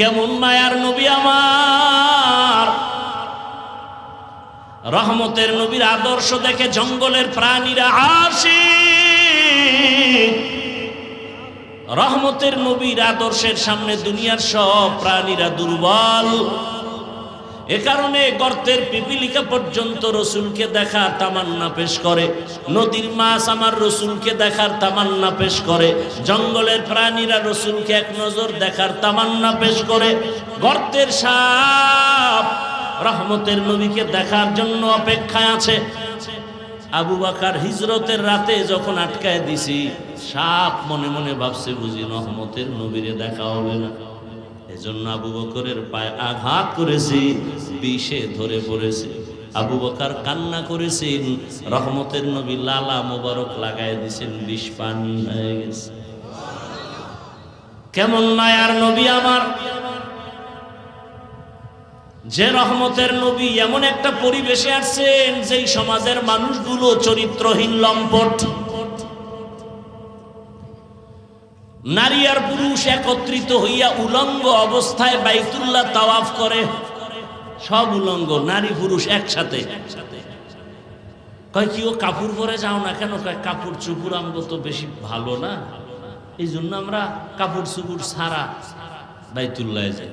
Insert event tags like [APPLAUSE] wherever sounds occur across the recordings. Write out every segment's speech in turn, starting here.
কেমন মায়ার নবী আমার? রহমতের নবীর আদর্শ দেখে জঙ্গলের প্রাণীরা আসি রহমতের নবীর আদর্শের সামনে দুনিয়ার সব প্রাণীরা দুর্বল। এ কারণে গর্তের পিপিলিকা পর্যন্ত রসুলকে দেখার তামান্না পেশ করে। নদীর মাছ আমার রসুলকে দেখার তামান্না পেশ করে। জঙ্গলের প্রাণীরা রসুলকে এক নজর দেখার তামান্না পেশ করে। গর্তের সাপ রহমতের নবীকে দেখার জন্য অপেক্ষায় আছে। আবু বাকার হিজরতের রাতে যখন আটকায় দিছি, সাপ মনে মনে ভাবছে বুঝি রহমতের নবীরে দেখা হবে না। এজন্য আবু বকরের পায়ে আঘাত করেছি, বিষে ধরে পড়েছে। আবু বকার কান্না করেছেন, রহমতের নবী লালা মোবারক লাগাই দিছেন বিষ পানি হয়ে গেছে। কেমন মায়ার নবী আমার? যে রহমতের নবী এমন একটা পরিবেশে আসছেন, যেই সমাজের মানুষগুলো চরিত্রহীন লম্পট। নারী আর পুরুষ একত্রিত হইয়া উলঙ্গ অবস্থায় বাইতুল্লাহ তাওয়াফ করে। সব উলঙ্গ, নারী, পুরুষ একসাথে। কয়, কি ও কাপড় পরে যাও না কেন? কয়, কাপড় চুপুর আমগো তো বেশি ভালো না। এই জন্য আমরা কাপড় চুপুর ছাড়া বাইতুল্লাহ যাই।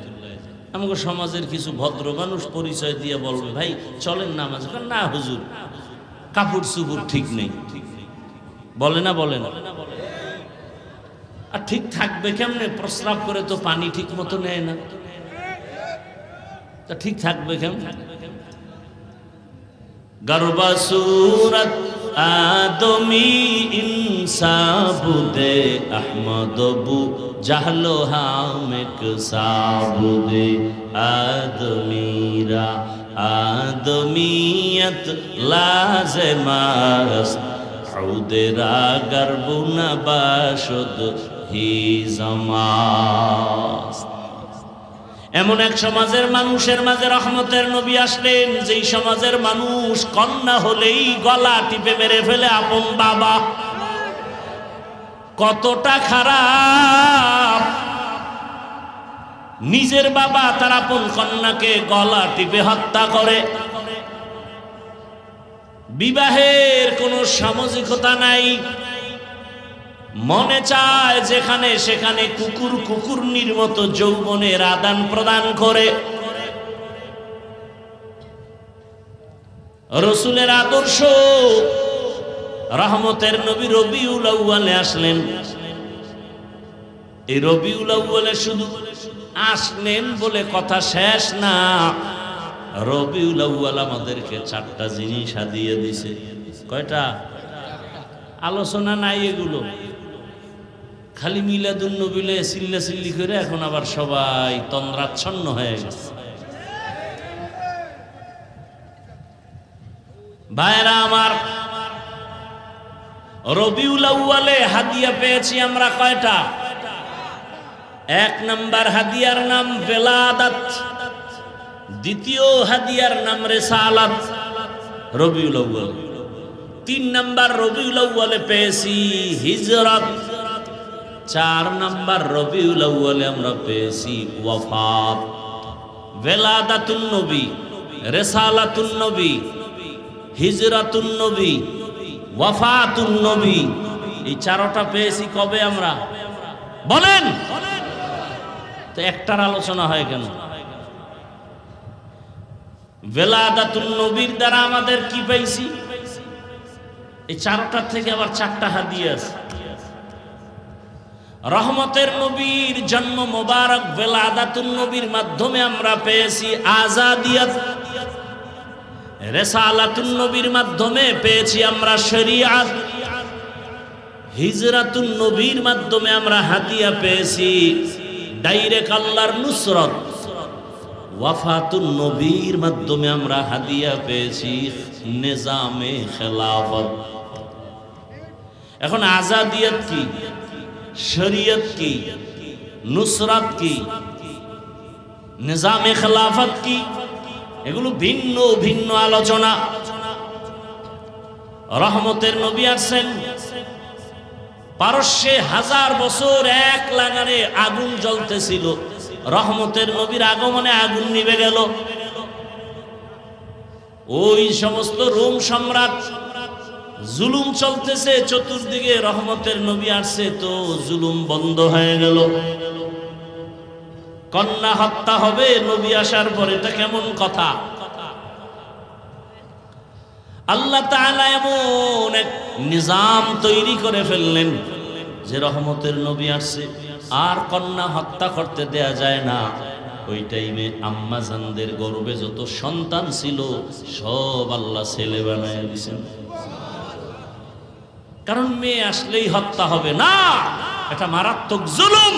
আমাকে সমাজের কিছু ভদ্র মানুষ পরিচয় দিয়ে বলবে, ভাই, চলেন না নামাজ না, হুজুর, কাপড় চুপুর ঠিক নেই। বলে না বলে না। আর ঠিক থাকবে কেমনে প্রস্রাব করে তো পানি ঠিক মতো নেয় না তা ঠিক থাকবে কেমন গর্বা সুরত আদমি ইনসাবুদে আহমদবু জাহলো হামেক সাবুদে আদমিরা আদমিয়ত লাজমাস্ত عودرا গর্বুনা বাসদ হি জমাস এমন এক সমাজের মানুষের মাঝে রহমতের নবী আসলেন, যেই সমাজের মানুষ কন্যা হলেই গলা টিপে মেরে ফেলে আপন বাবা। কতটা খারাপ। নিজের বাবা তার আপন কন্যাকে গলা টিপে হত্যা করে। বিবাহের কোনো সামাজিকতা নাই। মনে চায় যেখানে সেখানে কুকুর কুকুর নির্মত যৌবনের আদান প্রদান করে। রসুলের আদর্শ, রহমতের নবী রবিউল আউ্বালে আসলেন। এই রবিউল আউ্বালে শুধু আসলেন বলে কথা শেষ না, রবিউল আউ্বাল আমাদেরকে চারটা জিনিস হাদিয়ে দিছে। কয়টা? আলোচনা নাই এগুলো। খালি মিলাদুল নবিলে চিল্লা চিল্লি করে এখন আবার সবাই তন্দ্রাচ্ছন্ন হয়ে গেছে। ভাইরা আমার, রবিউল আউ্বালে হাদিয়া পেয়েছি আমরা কয়টা? এক নাম্বার হাদিয়ার নাম বেলাদাত, দ্বিতীয় হাদিয়ার নাম রেসালাত, রবিউল আউ্বাল তিন নাম্বার রবিউল আউ্বালে পেয়েছি হিজরত চার নাম্বার রবিউল আউ্বালে আমরা পেয়েছি ওয়াফাত। ভেলাদাতুন নবী, রেসালাতুন নবী, হিজরাতুন নবী, ওয়াফাতুন নবী। এই চারটা পেয়েছি কবে আমরা? বলেন। তো একটার আলোচনা হয় কেন? ভেলাদাতুল নবীর দ্বারা আমাদের কি পাইছি এই চারটার থেকে আবার চারটা হাদিয়ে আছে রহমতের নবীর জন্ম মোবারক বেলাদাতুল নবীর মাধ্যমে আমরা পেয়েছি আজাদিয়াত। রেসালাতুল নবীর মাধ্যমে পেয়েছি আমরা শরিয়াত। হিজরাতুল নবীর মাধ্যমে আমরা হাতিয়া পেয়েছি। ডাইরেক্ট আল্লাহর নুসরত। ওয়াফাতুন নবীর মাধ্যমে আমরা হাদিয়া পেয়েছি নিজামে খেলাফত। এখন আজাদিয়ত কি? শরীয়ত কি, নুসরাত কি, নিজামে খেলাফত কি, এগুলো ভিন্ন ভিন্ন আলোচনা। রহমতের নবী আসছেন পারস্যে হাজার বছর এক লাগারে আগুন জ্বলতেছিল। রহমতের নবীর আগমনে আগুন নিভে গেল। ওই সমস্ত রোম সম্রাট জুলুম চলতেছে, চতুর্দিকে রহমতের নবী আসছে, তো জুলুম বন্ধ হয়ে গেল। কন্যা হত্যা হবে, নবী আসার পরে, এটা কেমন কথা? আল্লাহ এমন এক নিজাম তৈরি করে ফেললেন, যে রহমতের নবী আসছে। আর কন্যা হত্যা করতে দেয়া যায় না। ওই টাইমে আম্মাজানদের গর্বে যত সন্তান ছিল, সব আল্লাহ ছেলে বানায় দিয়েছেন কারণ মেয়ে আসলেই হত্যা হবে না। এটা মারাত্মক জুলুম।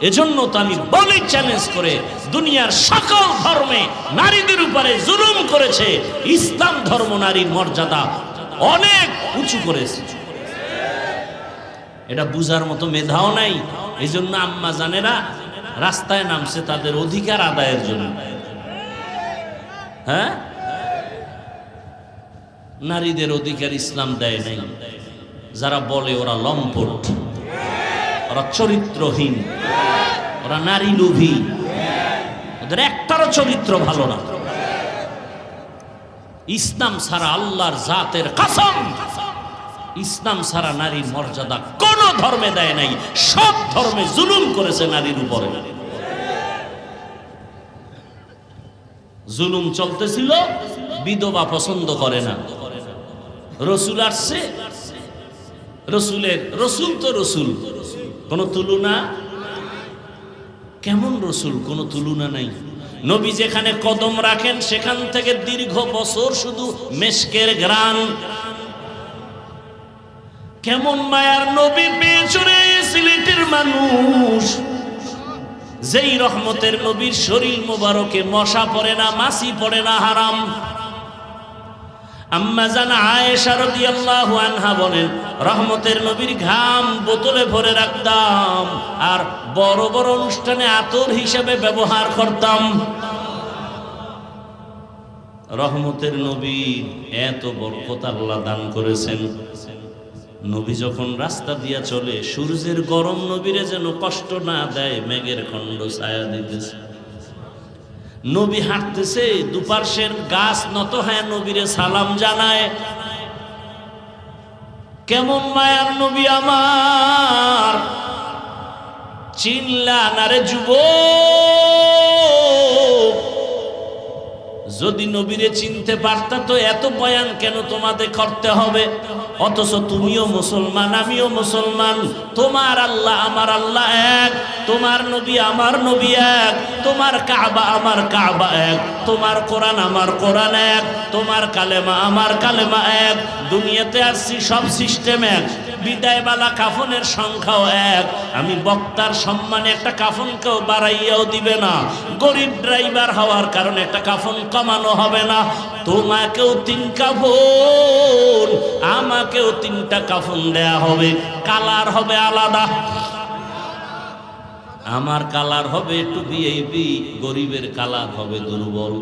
এজন্য তো আমি বলি চ্যালেঞ্জ করে দুনিয়ার সকল ধর্মে নারীদের উপরে জুলুম করেছে। ইসলাম ধর্ম নারীর মর্যাদা অনেক উঁচু করেছে। এটা বুঝার মতো মেধাও নাই। এই জন্য আম্মা জানেরা রাস্তায় নামছে তাদের অধিকার আদায়ের জন্য। হ্যাঁ? নারীদের অধিকার ইসলাম দেয় নাই। যারা বলে ওরা লম্পট, ওরা চরিত্রহীন, ওরা নারী লোভী, ওদের একটারও চরিত্র ভালো না। ইসলাম ছাড়া আল্লাহর জাতের কাসম, ইসলাম ছাড়া নারীর মর্যাদা কোন ধর্মে দেয় নাই, সব ধর্মে জুলুম করেছে নারীর উপরে। জুলুম চলতেছিল, বিধবা পছন্দ করে না। রসুল আসছে রসুলের, রসুল তো রসুল। কোন তুলনা? কেমন রসুল? কোনো তুলনা নাই। নবী যেখানে কদম রাখেন, সেখান থেকে দীর্ঘ বছর শুধু মেশকের গ্রান কেমন মায়ার নবী পেয়ে সিলেটের মানুষ। যেই রহমতের নবীর শরীর মোবারকে মশা পড়ে না মাসি পড়ে না, হারাম। আম্মা জান আয়েশা রাদিয়াল্লাহু আনহা বলেন, রহমতের নবীর ঘাম বোতলে ভরে রাখতাম আর বড় বড় অনুষ্ঠানে আতর হিসেবে ব্যবহার করতাম। রহমতের নবী এত বরকত আল্লাহ দান করেছেন। নবী যখন রাস্তা দিয়া চলে, সূর্যের গরম নবীরে যেন কষ্ট না দেয়, মেঘের খণ্ড ছায়া দিতেছে। নবী হাঁটতেছে, দুপার্শ্বের গাছ নত হ্যাঁ নবীরে সালাম জানায়। কেমন মায়ার নবী আমার। চিনলা নারে যুব যদি নবীরে চিনতে পারতা তো এত বয়ান কেন তোমাদের করতে হবে? অথচ তুমিও মুসলমান, আমিও মুসলমান। তোমার আল্লাহ আমার আল্লাহ এক, তোমার নবী আমার নবী এক, তোমার কাবা আমার কাবা এক, তোমার কোরআন আমার কোরআন এক, তোমার কালেমা আমার কালেমা এক। দুনিয়াতে আসছি সব সিস্টেম এক। বিদায়বালা কাফনের সংখ্যাও এক। আমি বক্তার সম্মানে একটা কাফনকেও বাড়াইয়াও দিবে না। গরিব ড্রাইভার হওয়ার কারণে একটা কাফন কমানো হবে না। তোমাকেও তিন কাফন, আমাকেও তিনটা কাফন দেয়া হবে। কালার হবে আলাদা। আমার কালার হবে একটু ভিআইপি গরিবের কালার হবে দুর্বল।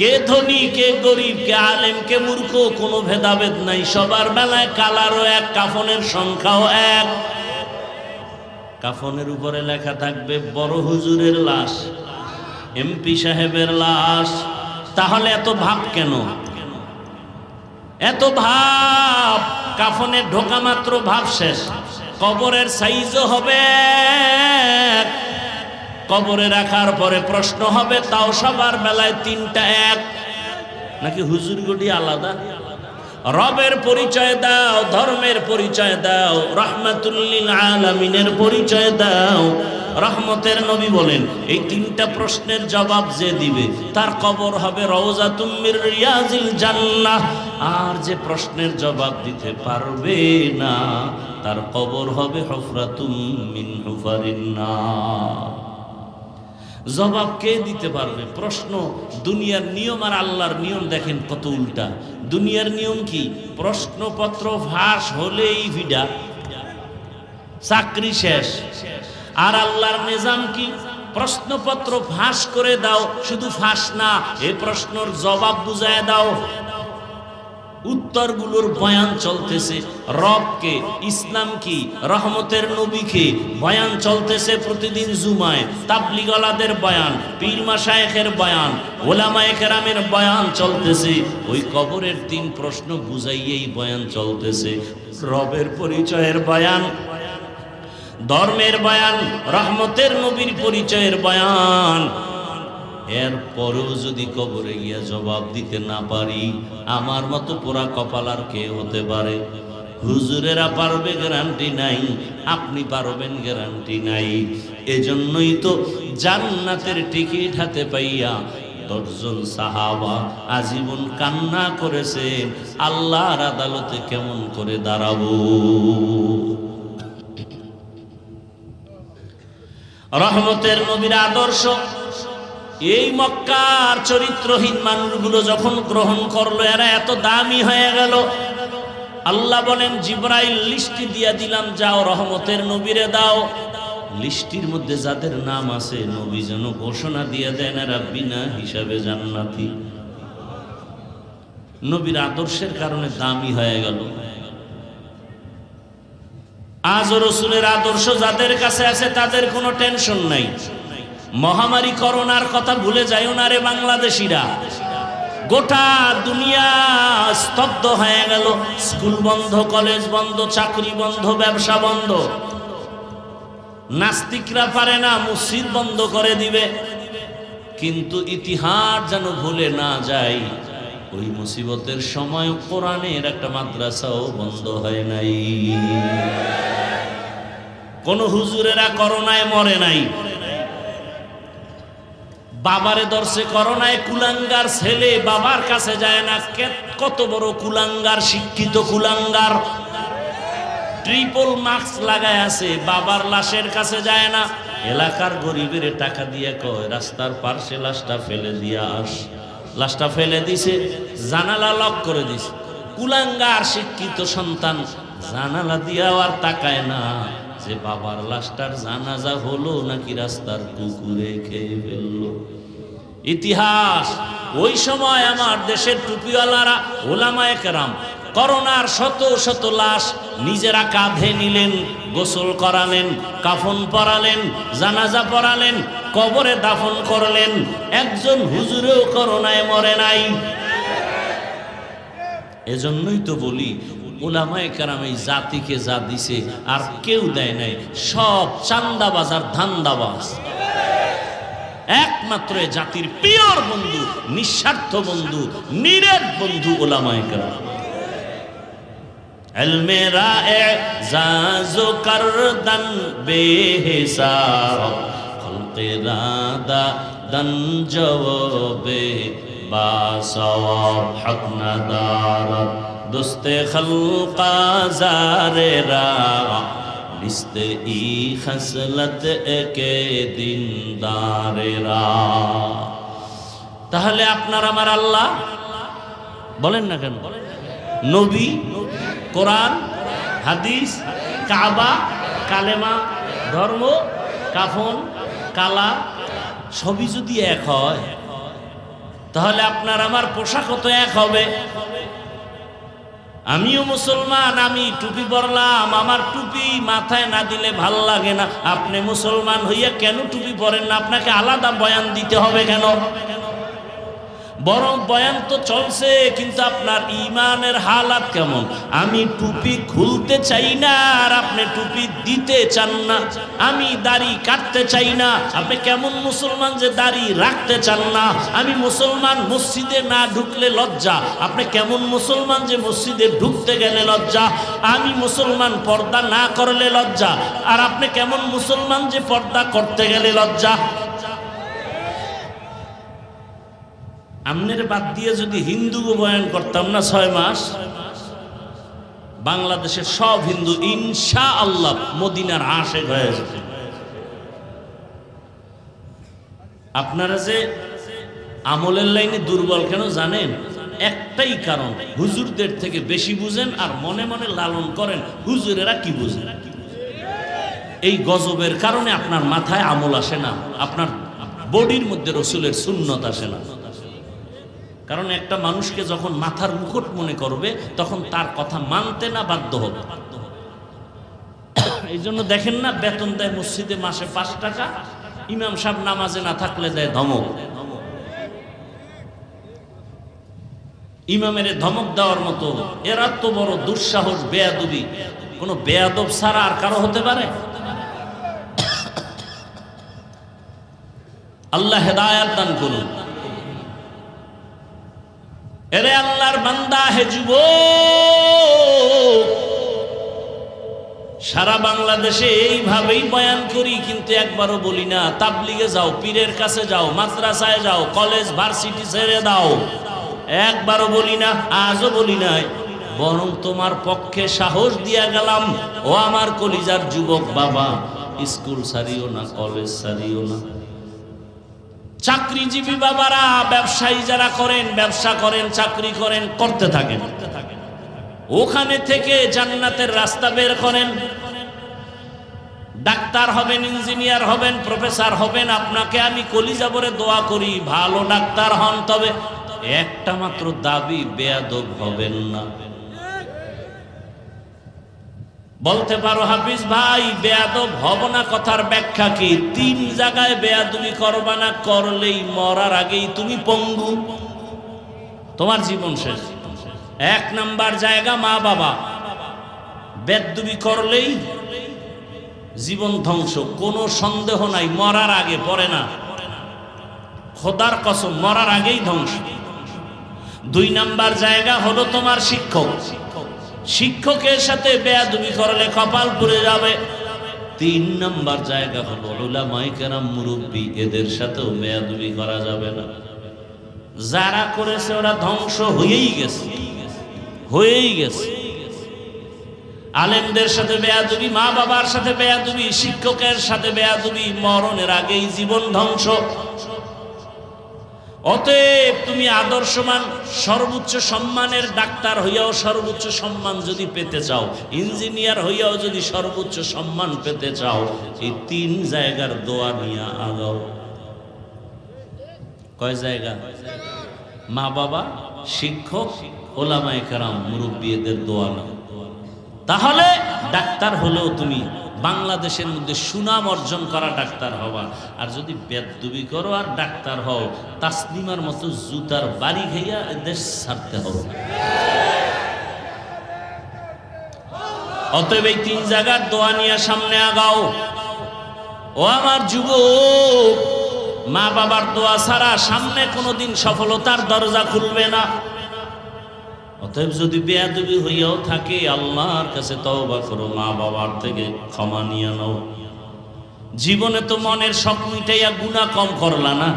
কে ধনী, কে গরিব, কে আলেম, কে মূর্খ, কোনো ভেদাভেদ নাই। সবার বেলায় কালারও এক, কাফনের সংখ্যাও এক। কাফনের উপরে লেখা থাকবে, বড় হুজুরের লাশ, এমপি সাহেবের লাশ। তাহলে এত ভাব কেন? এত ভাব! কাফনের ঢোকা মাত্র ভাব শেষ। কবরের সাইজও হবে এক। কবরে রাখার পরে প্রশ্ন হবে, তাও সবার বেলায় তিনটা এক? নাকি হুজুর গুটি আলাদা? রবের পরিচয় দাও, ধর্মের পরিচয় দাও, রহমাতুল্লিল আলামিনের পরিচয় দাও। রহমতের নবী বলেন, এই তিনটা প্রশ্নের জবাব যে দিবে, তার কবর হবে রওজা তুমির রিয়াজিল জান্নাহ। আর যে প্রশ্নের জবাব দিতে পারবে না, তার কবর হবে হফরাতুম মিন হুফারিন্নার জবাব কে দিতে পারবে? প্রশ্ন, দুনিয়ার নিয়ম আর আল্লাহর নিয়ম দেখেন কত উল্টা। দুনিয়ার নিয়ম কি? প্রশ্নপত্র ফাঁস হলেই ভিডা চাকরি শেষ। আর আল্লাহর নিজাম কি? প্রশ্নপত্র ফাঁস করে দাও, শুধু ফাঁস না, এ প্রশ্নর জবাব বুঝায় দাও। উত্তরগুলোর বয়ান চলতেছে। রবকে ইসলাম কি রহমতের নবীকে বয়ান চলতেছে প্রতিদিন জুমায়। তাবলিগলাদের বয়ান, পীর মাসায়েখের বয়ান, ওলামায়ে কেরামের বয়ান চলতেছে। ওই কবরের তিন প্রশ্ন বুঝাইয়েই বয়ান চলতেছে। রবের পরিচয়ের বয়ান, ধর্মের বয়ান, রহমতের নবীর পরিচয়ের বয়ান এর পরেও যদি কবরে গিয়া জবাব দিতে না পারি, আমার মতো পোড়া কপাল আর কে হতে পারে? হুজুরেরা পারবে গ্যারান্টি নাই, আপনি পারবেন গ্যারান্টি নাই। এজন্যই তো জান্নাতের টিকিট হাতে পাইয়া দশজন সাহাবা আজীবন কান্না করেছেন, আল্লাহর আদালতে কেমন করে দাঁড়াবো? রহমতের নবীর আদর্শ এই মক্কার চরিত্রহীন মানুষগুলো যখন গ্রহণ করল, এরা এত দামি হয়ে গেল। আল্লাহ বলেন, জিব্রাইল লিস্টি দিয়া দিলাম, যাও রহমতের নবীরে দাও। লিস্টির মধ্যে যাদের নাম আছে, নবী যেন ঘোষণা দিয়ে দেন, এরা বিনা হিসাবে জান্নাতি। নবীর আদর্শের কারণে দামি হয়ে গেল। আজ রসুলের আদর্শ যাদের কাছে আছে, তাদের কোনো টেনশন নাই। মহামারী করোনার কথা ভুলে যাইও না রে বাংলাদেশিরা। গোটা দুনিয়া স্তব্ধ হয়ে গেল। স্কুল বন্ধ, কলেজ বন্ধ, চাকরি বন্ধ, ব্যবসা বন্ধ। নাস্তিকরা পারে না, মসজিদ বন্ধ করে দিবে। কিন্তু ইতিহাস যেন ভুলে না যায় ওই মুসিবতের সময় কোরআনের একটা মাদ্রাসাও বন্ধ হয় নাই। কোন হুজুরেরা করোনায় মরে নাই। বাবারে দর্শে করোনায় কুলাঙ্গার ছেলে বাবার কাছে যায় না। কত বড় কুলাঙ্গার, শিক্ষিত কুলাঙ্গার। ট্রিপল মাস্ক লাগায় আছে, বাবার লাশের কাছে যায় না। এলাকার গরিবের টাকা দিয়ে কয়, রাস্তার পার্শ্বে লাশটা ফেলে দিয়ে আস। লাশটা ফেলে দিছে, জানালা লক করে দিছে। কুলাঙ্গার শিক্ষিত সন্তান জানালা দিয়াও আর তাকায় না। যে বাবার লাশটার জানাজা হলো নাকি রাস্তার কুকুরে খেয়ে ফেলল। ইতিহাস, ওই সময় আমার দেশের টুপিওয়ালারা, ওলামায়ে কেরাম, করোনার শত শত লাশ নিজেরা কাঁধে নিলেন, গোসল করালেন, কাফন পরালেন, জানাজা পরালেন, কবরে দাফন করলেন। একজন হুজুরেও করোনায় মরে নাই। এজন্যই তো বলি ওলামায়ে কেরাম এই জাতিকে যা দিছে আর কেউ দেয় নাই সব চান্দাবাজ আর ধান্দাবাজ একমাত্র এ জাতির পিওর বন্ধু নিঃস্বার্থ বন্ধু নিরেট বন্ধু ওলামায়ে কেরাম علمِ اعزاز و کردن بے حساب خلق رادا دن جواب با ثواب حق ندارد দোস্তে খালে জারেরা নিস্তে ই খসলত একে দিন দারেরা তাহলে আপনার আমার আল্লাহ? বলেন না কেন? নবী, কোরআন, হাদিস, কাবা, কালেমা, ধর্ম, কাফন, কালা, সবই যদি এক হয়, তাহলে আপনার আমার পোশাকও তো এক হবে। আমিও মুসলমান, আমি টুপি পরলাম, আমার টুপি মাথায় না দিলে ভালো লাগে না। আপনি মুসলমান হইয়া কেন টুপি পরেন না? আপনাকে আলাদা বয়ান দিতে হবে কেন? বরং বয়ান তো চলছে, কিন্তু আপনার ইমানের হালাত কেমন? আমি টুপি খুলতে চাই না, আর আপনি টুপি দিতে চান না। আমি দাড়ি কাটতে চাই না, আপনি কেমন মুসলমান যে দাড়ি রাখতে চান না? আমি মুসলমান মসজিদে না ঢুকলে লজ্জা, আপনি কেমন মুসলমান যে মসজিদে ঢুকতে গেলে লজ্জা? আমি মুসলমান পর্দা না করলে লজ্জা, আর আপনি কেমন মুসলমান যে পর্দা করতে গেলে লজ্জা? আমনের বাদ দিয়ে যদি হিন্দু বয়ান করতাম না ছয় মাস, বাংলাদেশের সব হিন্দু ইনশা আল্লাহ মদিনার আশেক হয়ে আপনারা যে আমলের লাইনে দুর্বল কেন জানেন? একটাই কারণ, হুজুরদের থেকে বেশি বুঝেন আর মনে মনে লালন করেন, হুজুরেরা কি বুঝেন? এই গজবের কারণে আপনার মাথায় আমল আসে না, আপনার বডির মধ্যে রসুলের সুন্নত আসে না। কারণ একটা মানুষকে যখন মাথার মুকুট মনে করবে, তখন তার কথা মানতে না বাধ্য হবে। [COUGHS] এই জন্য দেখেন না, বেতন দেয় মসজিদে মাসে পাঁচ টাকা, ইমাম সাহেব নামাজে না থাকলে দেয় ধমক। ইমামের ধমক দেওয়ার মতো, এরা তো বড় দুঃসাহস, বেয়াদবি। কোনো বেয়াদব ছাড়া আর কারও হতে পারে? [COUGHS] আল্লাহ হেদায়াত দান করুন। এরে আল্লাহর বান্দা, হে যুব সারা বাংলাদেশে এইভাবেই বয়ান করি, কিন্তু একবারও বলি না, তাবলিগে যাও, পীরের কাছে যাও, মাদ্রাসায় যাও, কলেজ, ভার্সিটি ছেড়ে দাও। একবারও বলি না, আজও বলি নাই, বরং তোমার পক্ষে সাহস দিয়া গেলাম, ও আমার কলিজার যুবক বাবা, স্কুল সারিও না, কলেজ সারিও না। চাকরিজীবী বাবারা ব্যবসায়ী যারা করেন, ব্যবসা করেন, চাকরি করেন, করতে থাকেন। ওখানে থেকে জান্নাতের রাস্তা বের করেন। ডাক্তার হবেন, ইঞ্জিনিয়ার হবেন, প্রফেসর হবেন, আপনাকে আমি কলিজা বলে দোয়া করি, ভালো ডাক্তার হন, তবে একটা মাত্র দাবি, বেয়াদব হবেন না। বলতে পারো হাফিজ ভাই, বেয়াদব হব না কথার ব্যাখ্যা কি? তিন জায়গায় বেয়াদবি করবা না, করলেই মরার আগেই তুমি পঙ্গু। তোমার জীবন শেষ। এক নাম্বার জায়গা মা বাবা। বেদবি করলেই জীবন ধ্বংস, কোনো সন্দেহ নাই, মরার আগে পড়ে না। খোদার কসম, মরার আগেই ধ্বংস। দুই নাম্বার জায়গা হলো তোমার শিক্ষক। শিক্ষকের সাথে বেয়াদবি করলে কপাল পুড়ে যাবে। তিন নাম্বার জায়গা হলো ওলামাই কেরাম মুরব্বী, এদের সাথেও বেয়াদবি করা যাবে না। যারা করেছে ওরা ধ্বংস হয়েই গেছে। হয়েই গেছে। আলেমদের সাথে বেয়াদবি মা বাবার সাথে বেয়াদবি, শিক্ষকের সাথে বেয়াদবি, মরণের আগেই জীবন ধ্বংস। অতএব তুমি আদর্শমান, সর্বোচ্চ সম্মানের ডাক্তার হইয়াও সর্বোচ্চ সম্মান যদি পেতে চাও, ইঞ্জিনিয়ার হইয়াও যদি সর্বোচ্চ সম্মান পেতে চাও, এই তিন জায়গার দোয়া নিয়ে আগাও। কয় জায়গা? মা বাবা, শিক্ষক, ওলামায়ে কারাম মুরব্বী এদের দোয়া নাও। তাহলে ডাক্তার হলেও তুমি বাংলাদেশের মধ্যে সুনাম অর্জন করা ডাক্তার হওয়া। আর যদি বেদবি করো আর ডাক্তার হও তাসলিমার মতো জুতার বাড়ি খাইয়া দেশ ছাড়তে হবে। অতএব এই তিন জায়গার দোয়া নিয়ে সামনে আগাও। ও আমার যুবক মা বাবার দোয়া ছাড়া সামনে কোনোদিন সফলতার দরজা খুলবে না। অতএব যদি বেয়াদবি হইয়াও থাকে, আল্লাহর কাছে তওবা করো মা বাবার থেকে ক্ষমা নিয়ে নাও। জীবনে তো মনের শখ মিটাইয়া গুণা কম করলা না।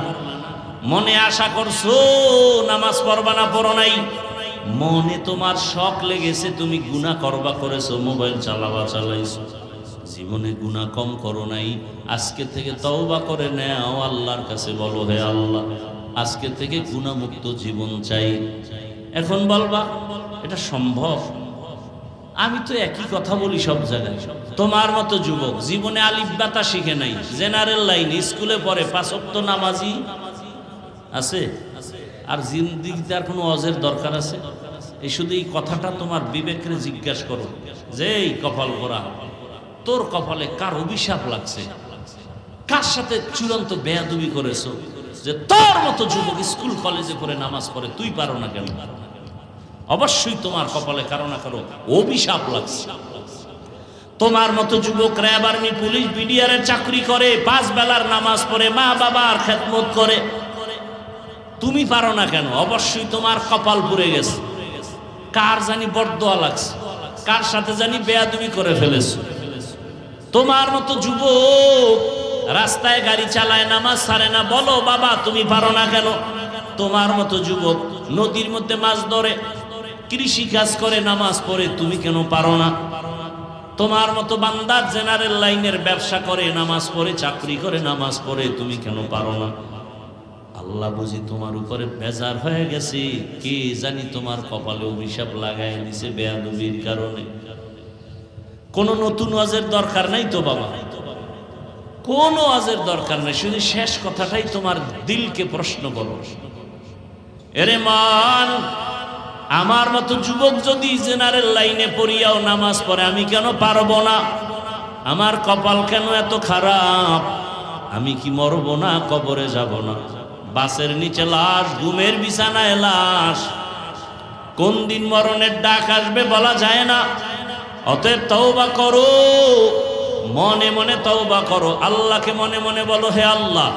মনে আশা করছ, নামাজ পড়বা না, পড়ো নাই। মনে তোমার শখ লেগেছে, তুমি গুণা করবা, করেছ, মোবাইল চালাবা, চালাইছো। জীবনে গুণা কম করো নাই। আজকে থেকে তওবা করে নেও, আল্লাহর কাছে বলো, হে আল্লাহ, আজকে থেকে গুণামুক্ত জীবন চাই। এখন বলবা, এটা সম্ভব? আমি তো একই কথা বলি সব জায়গায়। তোমার মতো যুবক, জীবনে আলিব্বাতা শিখে নাই। জেনারেল লাইন স্কুলে পড়ে পাঁচক্ত নামাজি আছে? আর জিন্দিগিতে আর কোনো অজের দরকার আছে? এই শুধু এই কথাটা তোমার বিবেকরে জিজ্ঞাসা করো, যে এই কপাল করা তোর কপালে কার অভিশাপ লাগছে? কার সাথে চূড়ান্ত বেয়াদবি করেছ? যে তোর মতো যুবক স্কুল, কলেজে করে নামাজ পড়ে, তুই পারো না কেন? অবশ্যই তোমার কপালে কারও না কারও অভিশাপ লাগছে। তোমার মতো যুবক র্যাব আর্মি পুলিশ বিডিআরের চাকরি করে, পাঁচ বেলার নামাজ পড়ে, মা বাবার খেদমত করে। তুমি পারো না কেন? অবশ্যই তোমার কপাল পুড়ে গেছে। কার জানি বরদোয়া লাগছে? কার সাথে জানি বেয়াদবি করে ফেলেছো? তোমার মতো যুবক রাস্তায় গাড়ি চালায়, নামাজ ছাড়ে না, বলো বাবা, তুমি পারো না কেন? তোমার মতো যুবক নদীর মধ্যে মাছ ধরে, কৃষি কাজ করে, নামাজ পড়ে, তুমি কেন পারো না? তোমার মতো বান্দার জেনারেল লাইনের ব্যবসা করে, নামাজ পড়ে, চাকরি করে, নামাজ পড়ে, তুমি কেন পারো না? আল্লাহ বুঝি তোমার উপরে বেজার হয়ে গেছে। কে জানি তোমার কপালে অভিশাপ লাগায় দিছে বেয়াদুবির কারণে। কোনো নতুন ওয়াজের দরকার নাই তো বাবা। কোনো আজের দরকার নেই, শুধু শেষ কথাটাই তোমার দিলকে প্রশ্ন করো। এরে মান, আমার মতো যুবক যদি জেনারেল লাইনে পড়িয়াও নামাজ পড়ে, আমি কেন পারব না? আমার কপাল কেন এত খারাপ? আমি কি মরব না, কবরে যাব না? বাসের নিচে লাশ, ঘুমের বিছানায় লাশ। কোন দিন মরণের ডাক আসবে বলা যায় না। অতএব তওবা করো। মনে মনে তওবা করো। আল্লাহকে মনে মনে বলো, হে আল্লাহ,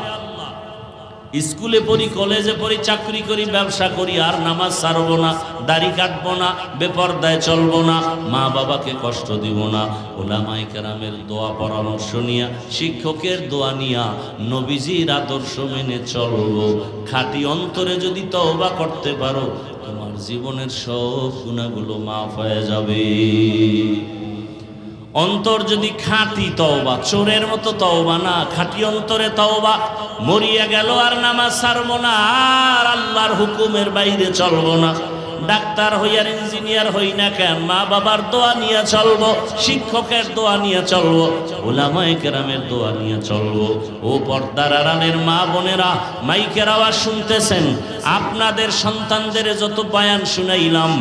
স্কুলে পড়ি, কলেজে পড়ি, চাকরি করি, ব্যবসা করি, আর নামাজ ছাড়বো না, দাড়ি কাটবো না, বেপরদায় চলবো না, মা বাবাকে কষ্ট দিব না। ওলামাই কেরামের দোয়া পরামর্শ নিয়া, শিক্ষকের দোয়া নিয়া নবীজির আদর্শ মেনে চলবো। খাঁটি অন্তরে যদি তওবা করতে পারো, তোমার জীবনের সব গুণাগুলো মাফ হয়ে যাবে। অন্তর যদি খাঁটি তওবা, চোরের মতো তওবা না, খাঁটি অন্তরে তওবা, মরিয়া গেল আর নামাজ ছাড়বো না, আর আল্লাহর হুকুমের বাইরে চলবো না। ডাক্তার হই আর ইঞ্জিনিয়ার হই না কেন, মা বাবার দোয়া নিয়ে চলবো, শিক্ষকের দোয়া নিয়ে চলবো, ওলামায়ে কেরামের দোয়া নিয়ে চলবো। ও পর্দার আড়ালের মা বোনেরা, মাইকের আওয়াজ শুনতেছেন, আপনাদের সন্তানদের যত বয়ান শুনাইলাম,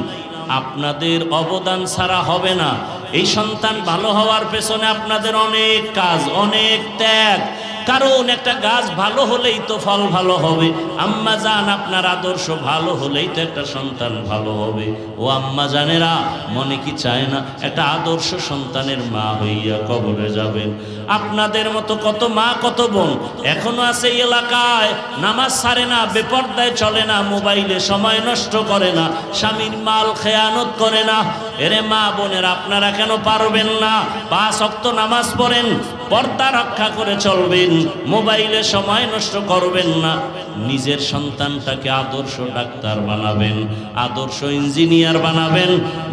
আপনাদের অবদান ছাড়া হবে না। এই সন্তান ভালো হওয়ার পেছনে আপনাদের অনেক কাজ অনেক ত্যাগ। কারণ একটা গাছ ভালো হলেই তো ফল ভালো হবে। আম্মা জান, আপনার আদর্শ ভালো হলেই তো একটা সন্তান ভালো হবে। ও আম্মা জানেরা, মনে কি চায় না? একটা আদর্শ সন্তানের মা হইয়া কবরে যাবেন। আপনাদের মতো কত মা, কত বোন এখনও আছে এলাকায়। নামাজ ছাড়ে না, বেপর্দায় চলে না, মোবাইলে সময় নষ্ট করে না, স্বামীর মাল খেয়ানত করে না। এরে মা বোনের, আপনারা কেন পারবেন না? পাঁচ অক্ত নামাজ পড়েন পর্দা রক্ষা করে চলবেন, মোবাইলে সময় নষ্ট করবেন না। নিজের সন্তানটাকে আদর্শ ডাক্তার বানাবেন, আদর্শ ইঞ্জিনিয়ার বানাবেন।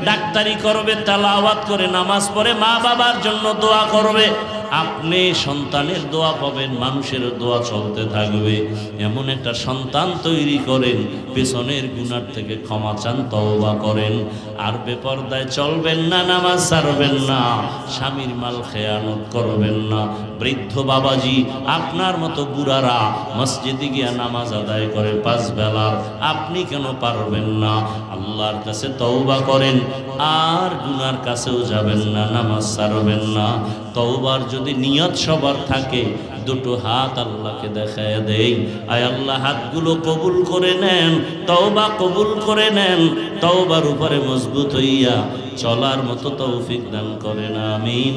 ডাক্তারি করবে, তালাওয়াত করে নামাজ পড়ে মা বাবার জন্য দোয়া করবে। আপনি সন্তানের দোয়া পাবেন, মানুষের দোয়া চলতে থাকবে। এমন একটা সন্তান তৈরি করেন, পেছনের গুণার থেকে ক্ষমা চান, তওবা করেন। আর বেপর্দায় চলবেন না, নামাজ ছাড়বেন না, স্বামীর মাল খেয়ানত করবেন না। বৃদ্ধ বাবাজি, আপনার মতো বুড়ারা মসজিদে গিয়া নামাজ আদায় করে পাঁচ বেলার। আপনি কেন পারবেন না? আল্লাহর কাছে তওবা করেন, আর গুনার কাছেও যাবেন না, নামাজ ছাড়বেন না। তওবার যদি নিয়ত সবার থাকে, দুটো হাত আল্লাহকে দেখায় দেই। আয় আল্লাহ, হাতগুলো কবুল করে নেন, তওবা কবুল করে নেন, তওবার উপরে মজবুত হইয়া চলার মতো তৌফিক দান করেন, আমিন।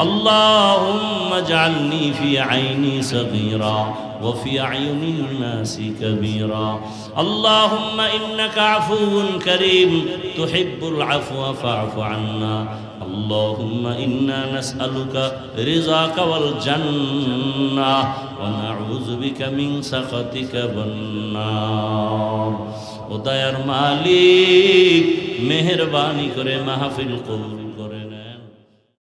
اللهم اجعلني في عيني صغيرا وفي أعين الناس كبيرا اللهم إنك عفو كريم تحب العفو فاعف عنا اللهم إنا نسألك رضاك والجنة ونعوذ بك من سخطك والنار ও দয়ার মালিক মেহরবানি করে মাহফিল কবুল